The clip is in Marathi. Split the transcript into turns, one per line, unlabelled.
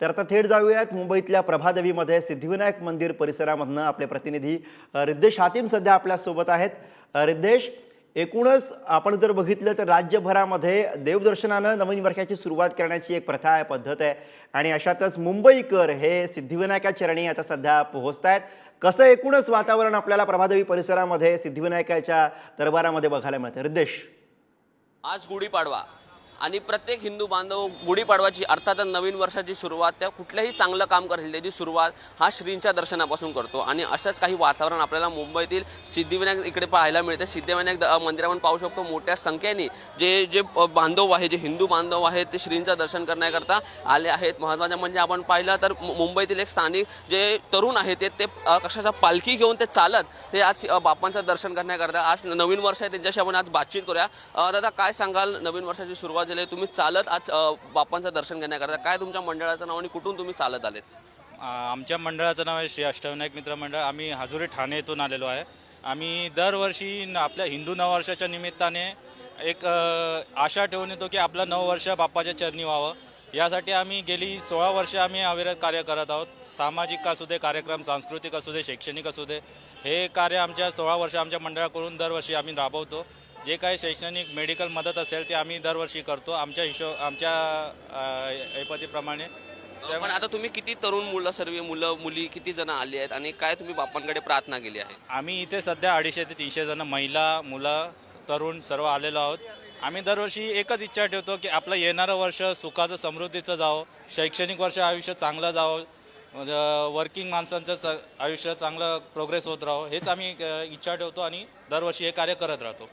तर आता थेट जाऊयात मुंबईतल्या प्रभादेवीमध्ये सिद्धिविनायक मंदिर परिसरामधनं आपले प्रतिनिधी रिद्धेश रिद्देश हातीम सध्या आपल्यासोबत आहेत. रिद्धेश रिद्देश एकूणच आपण जर बघितलं तर राज्यभरामध्ये देवदर्शनानं नवीन वर्षाची सुरुवात करण्याची एक प्रथा आहे पद्धत आहे. आणि अशातच मुंबईकर हे सिद्धिविनायका चरणी आता सध्या पोहोचत आहेत कसं एकूणच वातावरण आपल्याला प्रभादेवी परिसरामध्ये सिद्धिविनायकाच्या दरबारामध्ये बघायला मिळतं? रिद्धेश.
आज गुढीपाडवा. आणि प्रत्येक हिंदू बांधव गुढीपाडवाची अर्थातच नवीन वर्षाची सुरुवात त्या कुठल्याही चांगलं काम करतील त्याची सुरुवात हा श्रींच्या दर्शनापासून करतो. आणि असंच काही वातावरण आपल्याला मुंबईतील सिद्धिविनायक इकडे पाहायला मिळते. सिद्धिविनायक द- मंदिर आपण पाहू शकतो मोठ्या संख्येने जे जे बांधव आहे जे हिंदू बांधव आहेत ते श्रींचं दर्शन करण्याकरता आले आहेत. महत्त्वाचं म्हणजे आपण पाहिलं तर मुंबईतील एक स्थानिक जे तरुण आहेत ते ते पालखी घेऊन ते चालत ते आज बापांचं दर्शन करण्याकरता आज नवीन वर्ष आहे. त्यांच्याशी आपण आज बातचीत करूया. दादा काय सांगाल नवीन वर्षाची सुरुवात झाली तुम्ही चालत आज बापांचं दर्शन घेण्याकरता. काय तुमच्या मंडळाचं नाव आणि कुठून तुम्ही चालत आलेत?
आमच्या मंडळाचं नाव आहे श्री अष्टविनायक मित्र मंडळ. आम्ही हजुरी ठाणे येथून आलेलो आहे. आम्ही दरवर्षी आपल्या हिंदू नववर्षाच्या निमित्ताने एक आशा ठेवून येतो की आपलं नववर्ष बाप्पाच्या चरणी व्हावं. यासाठी आम्ही गेली सोळा वर्ष आम्ही अविरत कार्य करत आहोत. सामाजिक असू दे कार्यक्रम सांस्कृतिक असू दे शैक्षणिक असू दे हे कार्य आमच्या सोळा वर्ष आमच्या मंडळाकडून दरवर्षी आम्ही राबवतो. जे काही शैक्षणिक मेडिकल मदत असेल ते आम्ही दरवर्षी करतो. आमच्या हिशो आमच्या ऐपतीप्रमाणे.
पण आता तुम्ही किती तरुण मुलं सर्व मुलं मुली किती जण आली आहेत आणि काय तुम्ही बाप्पांकडे प्रार्थना केली आहे?
आम्ही इथे सध्या अडीचशे ते तीनशे जण महिला मुलं तरुण सर्व आलेलो आहोत. आम्ही दरवर्षी एकच इच्छा ठेवतो की आपलं येणारं वर्ष सुखाचं समृद्धीचं जावं. शैक्षणिक वर्ष आयुष्य चांगलं जावं. म्हणजे वर्किंग माणसांचं च- आयुष्य चांगलं प्रोग्रेस होत राहावं हेच आम्ही इच्छा ठेवतो आणि दरवर्षी हे कार्य करत राहतो.